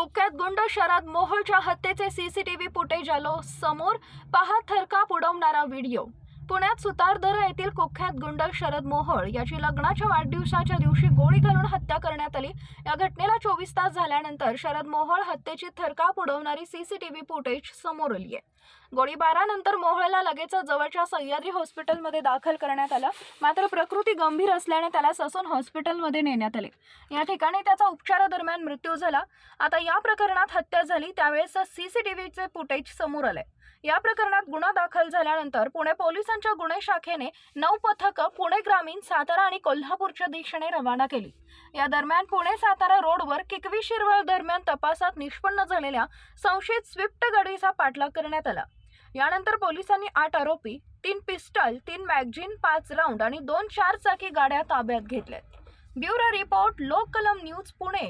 कुख्यात गुंड शरद मोहोळच्या हत्येचे सीसीटीव्ही फुटेज आलो समोर. पहा थरकाप उडवणारा व्हिडिओ. पुण्यात सुतारदरा येथील कुख्यात गुंड शरद मोहोळ याची लग्नाच्या वाढदिवसाच्या दिवशी गोळी घालून हत्या करण्यात आली. या घटनेला चोवीस तास झाल्यानंतर शरद मोहोळ हत्येची थरकाप उडवणारी सीसीटीव्ही फुटेज समोर आली आहे गोळीबारानंतर मोहळला लगेच जवळच्या सह्याद्री हॉस्पिटलमध्ये दाखल करण्यात आलं. मात्र प्रकृती गंभीर असल्याने त्याला ससून हॉस्पिटलमध्ये नेण्यात आले. या ठिकाणी त्याचा उपचारादरम्यान मृत्यू झाला. आता या प्रकरणात हत्या झाली त्यावेळेस सीसीटीव्हीचे फुटेज समोर आले या प्रकरणात गुन्हा दाखल झाल्यानंतर पुणे पोलिसांच्या गुन्हे शाखेने नऊ पथकं पुणे ग्रामीण सातारा आणि कोल्हापूरच्या दिशेने रवाना केली. या दरम्यान पुणे सातारा रोडवर किकवी शिरवळ दरम्यान तपासात निष्पन्न झालेल्या संशयित स्विफ्ट गाडीचा पाठलाग करण्यात आला. यानंतर पोलिसांनी आठ आरोपी तीन पिस्टल तीन मॅगझिन पाच राऊंड आणि दोन चार चाकी गाड्या ताब्यात घेतल्यात. ब्युरो रिपोर्ट लोक कलम न्यूज पुणे.